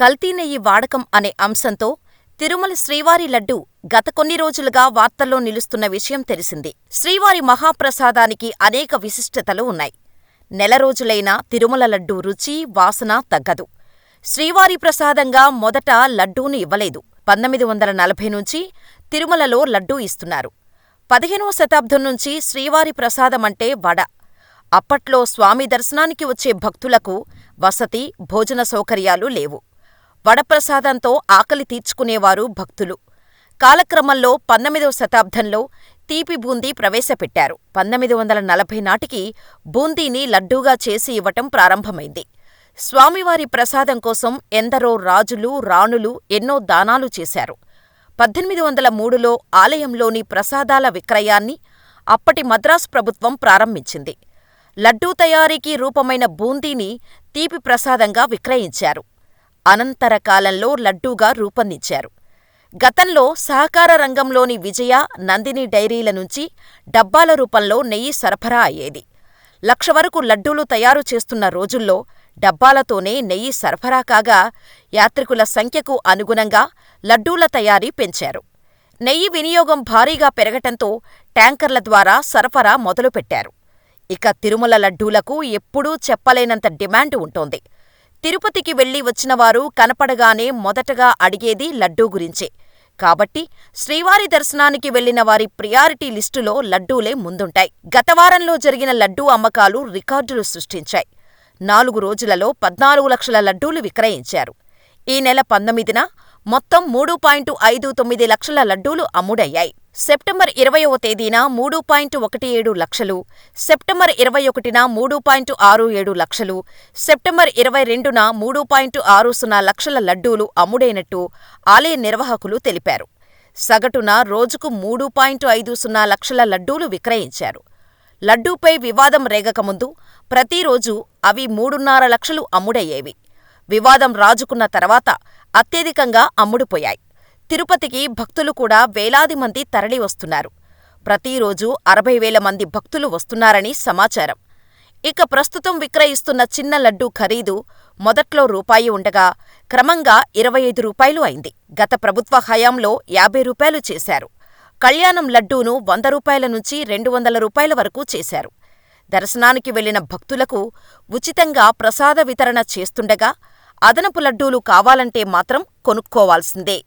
కల్తీ నెయ్యి వాడకం అనే అంశంతో తిరుమల శ్రీవారి లడ్డూ గత కొన్ని రోజులుగా వార్తల్లో నిలుస్తున్న విషయం తెలిసిందే. శ్రీవారి మహాప్రసాదానికి అనేక విశిష్టతలు ఉన్నాయి. నెల రోజులైనా తిరుమల లడ్డూ రుచి, వాసన తగ్గదు. శ్రీవారి ప్రసాదంగా మొదట లడ్డూను ఇవ్వలేదు. పంతొమ్మిది వందల నలభై నుంచి తిరుమలలో లడ్డూ ఇస్తున్నారు. పదిహేనవ శతాబ్దం నుంచి శ్రీవారి ప్రసాదమంటే వడ. అప్పట్లో స్వామి దర్శనానికి వచ్చే భక్తులకు వసతి, భోజన సౌకర్యాలు లేవు. వడప్రసాదంతో ఆకలి తీర్చుకునేవారు భక్తులు. కాలక్రమంలో పంతొమ్మిదవ శతాబ్దంలో తీపి బూందీ ప్రవేశపెట్టారు. పంతొమ్మిది వందల నలభై నాటికి బూందీని లడ్డూగా చేసి ఇవ్వటం ప్రారంభమైంది. స్వామివారి ప్రసాదం కోసం ఎందరో రాజులు, రాణులు ఎన్నో దానాలు చేశారు. పద్దెనిమిది వందల మూడులో ఆలయంలోని ప్రసాదాల విక్రయాన్ని అప్పటి మద్రాసు ప్రభుత్వం ప్రారంభించింది. లడ్డూ తయారీకి రూపమైన బూందీని తీపి ప్రసాదంగా విక్రయించారు. అనంతర కాలంలో లడ్డూగా రూపొందించారు. గతంలో సహకార రంగంలోని విజయ, నందిని డైరీల నుంచి డబ్బాల రూపంలో నెయ్యి సరఫరా అయ్యేది. లక్ష వరకు లడ్డూలు తయారు చేస్తున్న రోజుల్లో డబ్బాలతోనే నెయ్యి సరఫరా కాగా యాత్రికుల సంఖ్యకు అనుగుణంగా లడ్డూల తయారీ పెంచారు. నెయ్యి వినియోగం భారీగా పెరగటంతో ట్యాంకర్ల ద్వారా సరఫరా మొదలుపెట్టారు. ఇక తిరుమల లడ్డూలకు ఎప్పుడూ చెప్పలేనంత డిమాండ్ ఉంటోంది. తిరుపతికి వెళ్ళి వచ్చినవారు కనపడగానే మొదటగా అడిగేది లడ్డూ గురించే. కాబట్టి శ్రీవారి దర్శనానికి వెళ్ళిన వారి ప్రియారిటీ లిస్టులో లడ్డూలే ముందుంటాయి. గత వారంలో జరిగిన లడ్డూ అమ్మకాలు రికార్డులు సృష్టించాయి. నాలుగు రోజులలో పద్నాలుగు లక్షల లడ్డూలు విక్రయించారు. ఈ నెల పంతొమ్మిదిన మొత్తం మూడు పాయింట్ ఐదు తొమ్మిది లక్షల లడ్డూలు అమ్ముడయ్యాయి. సెప్టెంబర్ ఇరవైవ తేదీన మూడు పాయింట్ ఒకటి ఏడు లక్షలు, సెప్టెంబర్ ఇరవై ఒకటిన మూడు పాయింట్ ఆరు ఏడు లక్షలు, సెప్టెంబర్ ఇరవై రెండున మూడు పాయింట్ ఆరు సున్నా లక్షల లడ్డూలు అమ్ముడైనట్టు ఆలయ నిర్వాహకులు తెలిపారు. సగటున రోజుకు మూడు పాయింట్ ఐదు సున్నా లక్షల లడ్డూలు విక్రయించారు. లడ్డూపై వివాదం రేగకముందు ప్రతిరోజూ అవి మూడున్నర లక్షలు అమ్ముడయ్యేవి. వివాదం రాజుకున్న తర్వాత అత్యధికంగా అమ్ముడుపోయాయి. తిరుపతికి భక్తులు కూడా వేలాది మంది తరలివస్తున్నారు. ప్రతిరోజూ అరవై వేల మంది భక్తులు వస్తున్నారని సమాచారం. ఇక ప్రస్తుతం విక్రయిస్తున్న చిన్న లడ్డూ ఖరీదు మొదట్లో రూపాయి ఉండగా క్రమంగా ఇరవై ఐదు రూపాయలు అయింది. గత ప్రభుత్వ హయాంలో యాభై రూపాయలు చేశారు. కళ్యాణం లడ్డూను వంద రూపాయల నుంచి రెండు వందల రూపాయల వరకు చేశారు. దర్శనానికి వెళ్ళిన భక్తులకు ఉచితంగా ప్రసాద వితరణ చేస్తుండగా అదనపు లడ్డూలు కావాలంటే మాత్రం కొనుక్కోవాల్సిందే.